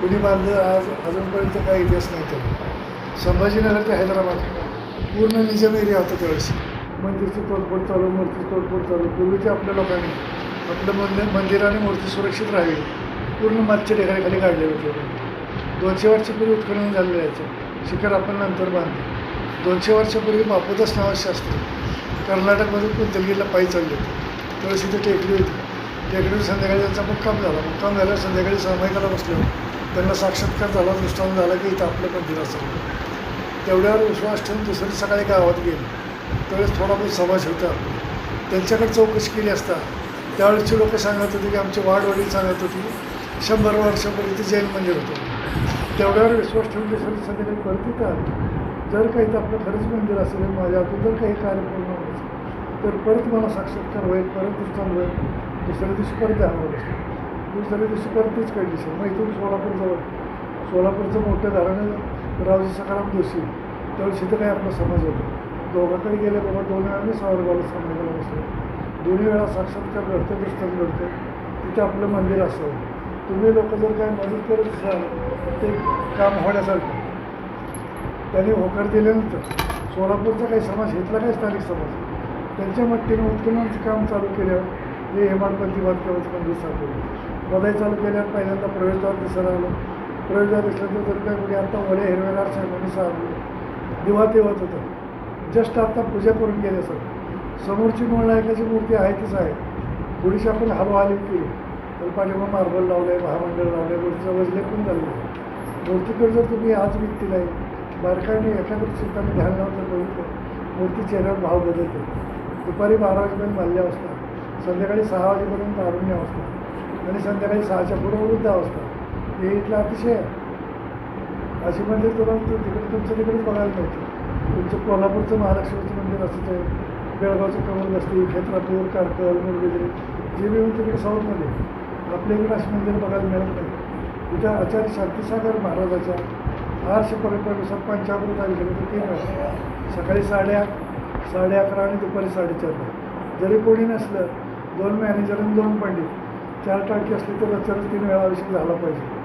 कुणी बांधलं आज अजूनपर्यंत काही इतिहास नाही त्याला. संभाजीनगर ते हैदराबाद. पूर्ण निजाम एरिया होता त्यावेळेस. मंदिरची तोडफोड चालू मूर्ती तोडफोड चालू. पूर्वीच्या आपल्या लोकांनी आपलं मंदिर मंदिर आणि मूर्ती सुरक्षित राहावी. पूर्ण मागच्या ढेगाऱ्याखाली काढले होते दोनशे वर्षापूर्वी उत्खनन झालेलं याचं. शिखर आपण नंतर बांधलं दोनशे वर्षापूर्वी बापूदास नावाचे शास्त्री. कर्नाटकमधून कुंतलगीला पायी चालले होते. त्यावेळेस इथे टेकली होती. टेकडीवर संध्याकाळी त्यांचा मुक्काम झाला. मुक्काम झाल्यावर संध्याकाळी सामायिकाला बसल्यावर त्यांना साक्षात्कार झाला. दृष्टांत झाला की इथं आपलं मंदिर असेल. तेवढ्यावर विश्वास ठेवून दुसरी सकाळी गावात गेले. त्यावेळेस थोडा बहुत समाज होता त्यांच्याकडे चौकशी केली असता त्यावेळेसची लोक सांगत होते की आमचे वाडवडील सांगत होते शंभर वर्षापूर्वी ते जैन मंदिर होतं. तेवढ्यावर विश्वास ठेवून दुसरी संध्याकाळी परत येतात. जर काही तर आपलं खरंच मंदिर असेल माझ्या हातून जर काही कार्य पूर्ण होत असेल तर परत मला साक्षात्कार होईल परत दृष्टांत होईल. दुसऱ्या दिवशी परत द्यावं असतो दुसऱ्या दिवशी परत तीच कंडिशन मग इथून सोलापूरजवळ सोलापूरचं मोठं धरण रावजी सकाराम जोशी. त्यावेळेस इथं काही आपला समाज होतो. दोघांकडे गेले बाबा दोन वेळा सावरगावला समाजाला बसलो. दोन्ही वेळा साक्षात्कार घडतं दृष्टांत घडतं. तिथे आपलं मंदिर असं तुम्ही लोक जर काय मदत करत असाल ते काम होण्यासारखं. त्यांनी होकार दिल्यानंतर सोलापूरचा काही समाज घेतला काय स्थानिक समाज त्यांच्या मट्टीनं उत्खननाचं काम चालू केल्यावर हे हेमाडपंथी बांधकामाचं मंदिर सापडलं बदाई चालू केल्यावर पहिल्यांदा प्रवेशद्वार दिसायला आलं प्रवेशद्वार दिसल्यानंतर तर काय म्हणजे आत्ता वडे हिरवेगार साहेबांनी सारलं दिवा तेवत होतं. जस्ट आत्ता पूजा करून गेले सर समोरची मूळ नायकाची मूर्ती आहे तीच आहे. थोडीशी आपण हलवाहली केली तर पाठीमाग मार्बल लावलं आहे महामंडळ लावलं आहे मूर्तीचं वजले पण झालं आहे मूर्तीकडे जर तुम्ही आज विकतील आहे बारकाईने एखाद्या चिंताने ध्यान लावून बघितलं. मूर्ती चेहऱ्यावर भाव बदलते. दुपारी बारा वाजेपर्यंत मानल्या असतात संध्याकाळी सहा वाजेपर्यंत अरुण्य अवस्था आणि संध्याकाळी सहाच्या पुढं वृद्ध अवस्था हे इथलं अतिशय आहे अशी मंदिर तुला तिकडे तुमचं तिकडेच बघायला मिळते. तुमचं कोल्हापूरचं महालक्ष्मीचं मंदिर असंच आहे बेळगावचं कमल बस्ती खेत्रापूर कारकल वगैरे जे बी तिकडे साऊथमध्ये. आपल्या इकडे अशी मंदिर बघायला मिळत नाही. इथं आचार्य शांतीसागर महाराजाच्या आर्ष परंपरेनुसार पंचामृत आयुष्य तीन वेळा सकाळी साडेआठ साडे अकरा आणि दुपारी साडेचारला जरी कोणी नसलं दोन मॅनेजर आणि दोन पंडित. चार टाकी असली तर रचरच तीन वेळा आवश्यक झाला पाहिजे.